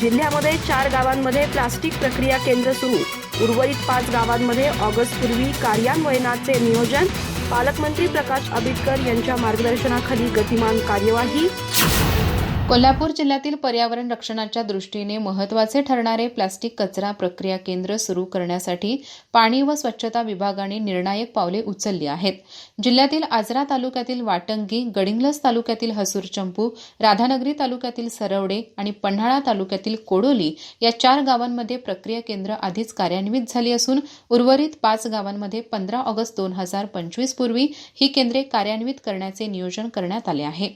जिल्ह्यामध्ये चार गावांमध्ये प्लास्टिक प्रक्रिया केंद्र सुरू. उर्वरित पाच गावांमध्ये ऑगस्टपूर्वी कार्यान्वयनाचे नियोजन. पालकमंत्री प्रकाश आंबेडकर यांच्या मार्गदर्शनाखाली गतिमान कार्यवाही. कोल्हापूर जिल्ह्यातील पर्यावरण रक्षणाच्या दृष्टीने महत्त्वाचे ठरणारे प्लास्टिक कचरा प्रक्रिया केंद्र सुरू करण्यासाठी पाणी व स्वच्छता विभागाने निर्णायक पावले उचलली आहेत. जिल्ह्यातील आजरा तालुक्यातील वाटंगी गडिंगलस तालुक्यातील हसूर चंपू राधानगरी तालुक्यातील सरवडे आणि पन्हाळा तालुक्यातील कोडोली या चार गावांमध्ये प्रक्रिया केंद्र आधीच कार्यान्वित झाली असून उर्वरित पाच गावांमध्ये पंधरा ऑगस्ट दोन हजार पंचवीस पूर्वी ही केंद्रे कार्यान्वित करण्याचे नियोजन करण्यात आले आहे.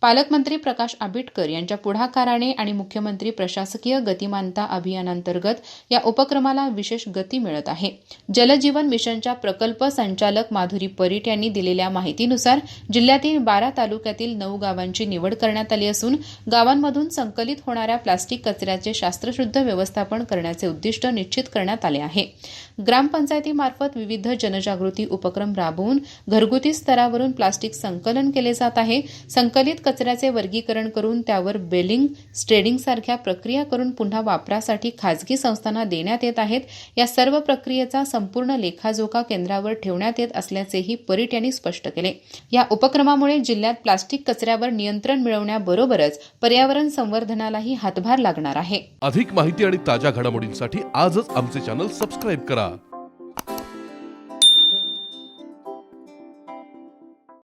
पालकमंत्री प्रकाश आंबेडकर यांच्या पुढाकाराने आणि मुख्यमंत्री प्रशासकीय गतिमानता अभियानांतर्गत या उपक्रमाला विशेष गती मिळत आहे. जलजीवन मिशनच्या प्रकल्प संचालक माधुरी परीट यांनी दिलेल्या माहितीनुसार जिल्ह्यातील बारा तालुक्यातील नऊ गावांची निवड करण्यात आली असून गावांमधून संकलित होणाऱ्या प्लास्टिक कचऱ्याचे शास्त्रशुद्ध व्यवस्थापन करण्याचे उद्दिष्ट निश्चित करण्यात आले आहे. ग्रामपंचायतीमार्फत विविध जनजागृती उपक्रम राबवून घरगुती स्तरावरून प्लास्टिक संकलन केले जात आहे. संकलित कचऱ्याचे वर्गीकरण करून त्यावर बेलिंग स्ट्रेडिंग सारख्या प्रक्रिया करून पुन्हा वापरासाठी खाजगी संस्थांना देण्यात येत आहेत. या सर्व प्रक्रियेचा संपूर्ण लेखाजोखा केंद्रावर ठेवण्यात येत असल्याचेही परीट यांनी स्पष्ट केले. या उपक्रमामुळे जिल्ह्यात प्लास्टिक कचऱ्यावर नियंत्रण मिळवण्याबरोबरच पर्यावरण संवर्धनालाही हातभार लागणार आहे. अधिक माहिती आणि ताज्या घडामोडींसाठी आजच आमचे चॅनल सबस्क्राईब करा.